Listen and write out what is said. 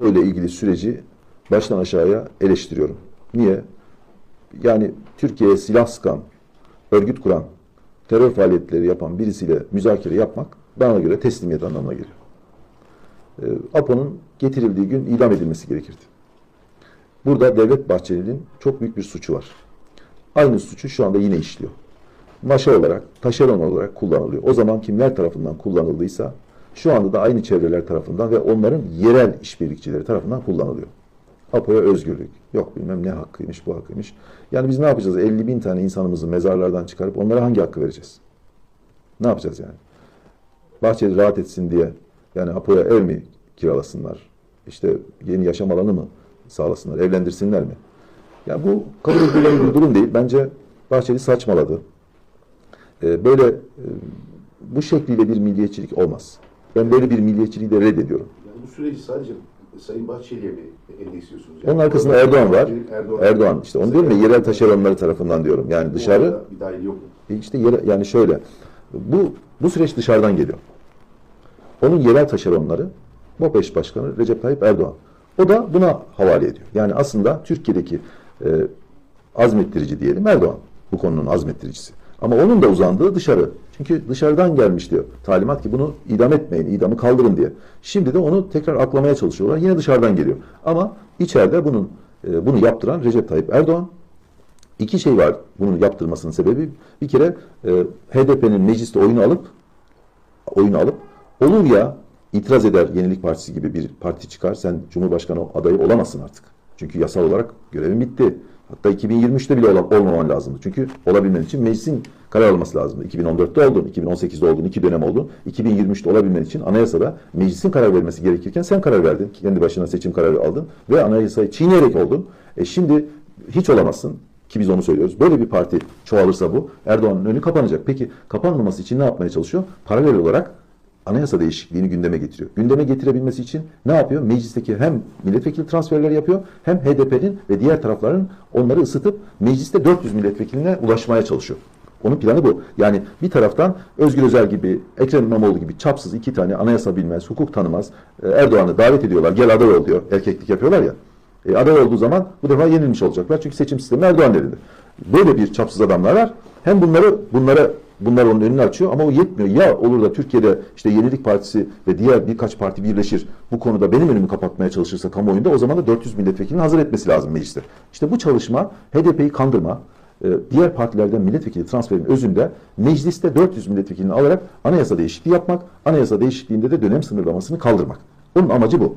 ile ilgili süreci baştan aşağıya eleştiriyorum. Niye? Yani Türkiye'ye silah sıkan, örgüt kuran, terör faaliyetleri yapan birisiyle müzakere yapmak bana göre teslimiyet anlamına geliyor. Ee, APO'nun getirildiği gün idam edilmesi gerekirdi. Burada Devlet Bahçeli'nin çok büyük bir suçu var. Aynı suçu şu anda yine işliyor. Maşa olarak, taşeron olarak kullanılıyor. O zaman kimler tarafından kullanıldıysa şu anda da aynı çevreler tarafından ve onların yerel işbirlikçileri tarafından kullanılıyor. APO'ya özgürlük. Yok bilmem ne hakkıymış, bu hakkıymış. Yani biz ne yapacağız? 50 bin tane insanımızı mezarlardan çıkarıp onlara hangi hakkı vereceğiz? Ne yapacağız yani? Bahçeli rahat etsin diye yani Apo'ya ev mi kiralasınlar? İşte yeni yaşam alanı mı sağlasınlar? Evlendirsinler mi? Ya bu kabul edilebilir bir durum değil. Bence Bahçeli saçmaladı. Ee, böyle e, bu şekliyle bir milliyetçilik olmaz. Ben böyle bir milliyetçiliği de reddediyorum. Yani bu süreci sadece Sayın Bahçeli'ye mi endeksliyorsunuz? Onun arkasında Erdoğan var. Erdoğan, Erdoğan işte onu diyorum ya yerel taşeronları tarafından diyorum. Yani dışarı bir dahil yok mu? İşte yere, yani şöyle bu bu süreç dışarıdan geliyor. Onun yerel taşeronları BOPEŞ Başkanı Recep Tayyip Erdoğan. O da buna havale ediyor. Yani aslında Türkiye'deki e, azmettirici diyelim Erdoğan. Bu konunun azmettiricisi. Ama onun da uzandığı dışarı. Çünkü dışarıdan gelmiş diyor talimat ki bunu idam etmeyin, idamı kaldırın diye. Şimdi de onu tekrar aklamaya çalışıyorlar. Yine dışarıdan geliyor. Ama içeride bunun e, bunu yaptıran Recep Tayyip Erdoğan. İki şey var bunun yaptırmasının sebebi. Bir kere e, HDP'nin mecliste oyunu alıp oyunu alıp olur ya itiraz eder Yenilik Partisi gibi bir parti çıkar sen Cumhurbaşkanı adayı olamazsın artık. Çünkü yasal olarak görevin bitti. Hatta 2023'te bile ola- olmaman lazımdı. Çünkü olabilmen için meclisin karar alması lazımdı. 2014'te oldun, 2018'de oldun, iki dönem oldun. 2023'te olabilmen için anayasada meclisin karar vermesi gerekirken sen karar verdin. Kendi başına seçim kararı aldın ve anayasayı çiğneyerek oldun. E şimdi hiç olamazsın ki biz onu söylüyoruz. Böyle bir parti çoğalırsa bu Erdoğan'ın önü kapanacak. Peki kapanmaması için ne yapmaya çalışıyor? Paralel olarak anayasa değişikliğini gündeme getiriyor. Gündeme getirebilmesi için ne yapıyor? Meclisteki hem milletvekili transferleri yapıyor hem HDP'nin ve diğer tarafların onları ısıtıp mecliste 400 milletvekiline ulaşmaya çalışıyor. Onun planı bu. Yani bir taraftan Özgür Özel gibi, Ekrem İmamoğlu gibi çapsız iki tane anayasa bilmez, hukuk tanımaz e, Erdoğan'ı davet ediyorlar. Gel aday ol diyor. Erkeklik yapıyorlar ya. E, aday olduğu zaman bu defa yenilmiş olacaklar. Çünkü seçim sistemi Erdoğan elinde. Böyle bir çapsız adamlar var. Hem bunları bunlara bunlar onun önünü açıyor ama o yetmiyor. Ya olur da Türkiye'de işte Yenilik Partisi ve diğer birkaç parti birleşir. Bu konuda benim önümü kapatmaya çalışırsa kamuoyunda o zaman da 400 milletvekilini hazır etmesi lazım mecliste. İşte bu çalışma HDP'yi kandırma, e, diğer partilerden milletvekili transferinin özünde mecliste 400 milletvekilini alarak anayasa değişikliği yapmak, anayasa değişikliğinde de dönem sınırlamasını kaldırmak. Onun amacı bu.